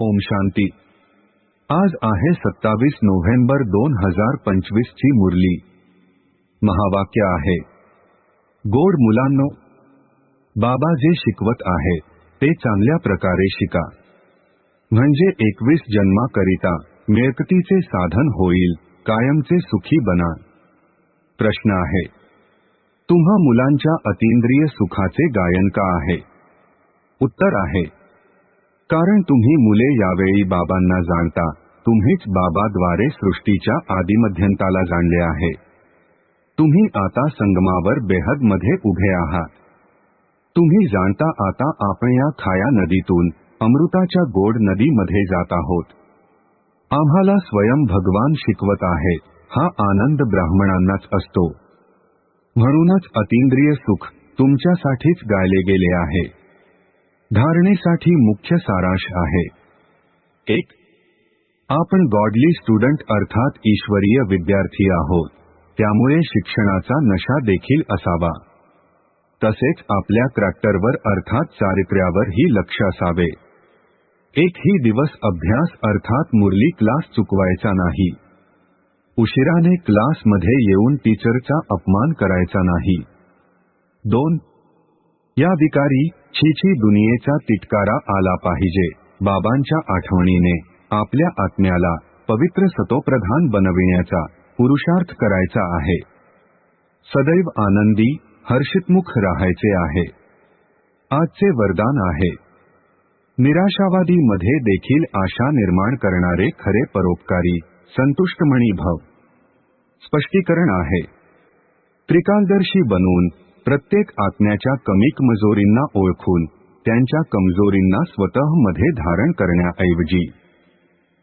ओम शांती। आज आहे सत्तावीस नोव्हेंबर दोन हज़ार पंचवीस ची मुरली. महावाक्य आहे, गोड मुलांनो, बाबा जे शिकवत आहे, ते चांगल्या प्रकारे शिका. म्हणजे एकवीस जन्माकरिता मिळकतीचे साधन होईल, कायमचे सुखी बना. प्रश्न आहे, तुम्हा मुलांच्या अतींद्रिय सुखाचे गायन का आहे? उत्तर आहे कारण तुम्ही मुले यावेळी बाबांना जाणता. तुम्हीच बाबाद्वारे सृष्टीच्या आदिमध्यंताला जाणले आहे. तुम्ही आता संगमावर बेहदमध्ये उभे आहात तुम्ही जाणता आता आपण या खाया नदीतून अमृताच्या गोड नदीमध्ये जात आहोत. आम्हाला स्वयं भगवान शिकवत आहे हा आनंद ब्राह्मणांनाच असतो. म्हणूनच अतींद्रिय सुख तुमच्यासाठीच गायले गेले आहे. धारणेसाठी मुख्य सारांश आहे. एक आपण गॉडली स्टुडंट अर्थात ईश्वरीय विद्यार्थी आहोत. त्यामुळे शिक्षणाचा नशा देखील असावा. तसेच आपल्या क्रॅक्टरवर अर्थात चारित्र्यावरही लक्ष असावे. एकही दिवस अभ्यास अर्थात मुरली क्लास चुकवायचा नाही. उशिराने क्लासमध्ये येऊन टीचरचा अपमान करायचा नाही. दोन या विकारी छिछी दुनियेचा तिटकारा आला पाहिजे. बाबांच्या आठवणीने आपल्या आत्म्याला पवित्र सतोप्रधान बनविण्याचा पुरुषार्थ करायचा आहे. सदैव आनंदी हर्षितमुख राहायचे आहे. आजचे वरदान आहे. निराशावादी मध्ये देखील आशा निर्माण करणारे खरे परोपकारी संतुष्टमणी भव. स्पष्टीकरण आहे. त्रिकालदर्शी बनून प्रत्येक आत्म्याच्या कमी मजोरींना ओळखून त्यांच्या कमजोरींना स्वतःमध्ये धारण करण्याऐवजी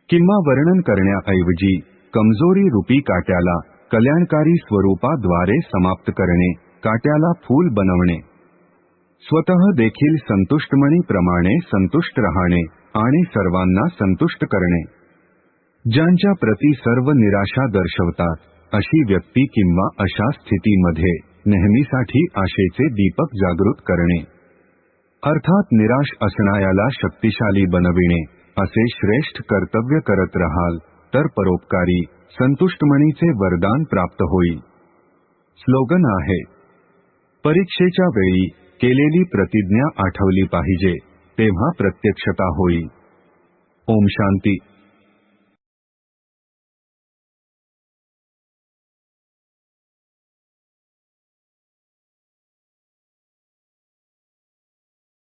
किंवा वर्णन करण्याऐवजी कमजोरी रूपी काट्याला कल्याणकारी स्वरूपाद्वारे समाप्त करणे काट्याला फूल बनवणे. स्वतः देखील संतुष्टमणीप्रमाणे संतुष्ट राहणे आणि सर्वांना संतुष्ट करणे. ज्यांच्या प्रती सर्व निराशा दर्शवतात अशी व्यक्ती किंवा अशा स्थितीमध्ये नेहमीसाठी आशेचे दीपक जागृत करणे. अर्थात निराश असणाऱ्याला शक्तिशाली बनविणे असे श्रेष्ठ कर्तव्य करत राहाल तर परोपकारी संतुष्टमणीचे वरदान प्राप्त होईल. स्लोगन आहे परीक्षेच्या वेळी केलेली प्रतिज्ञा आठवली पाहिजे तेव्हा प्रत्यक्षता होईल. ओम शांती.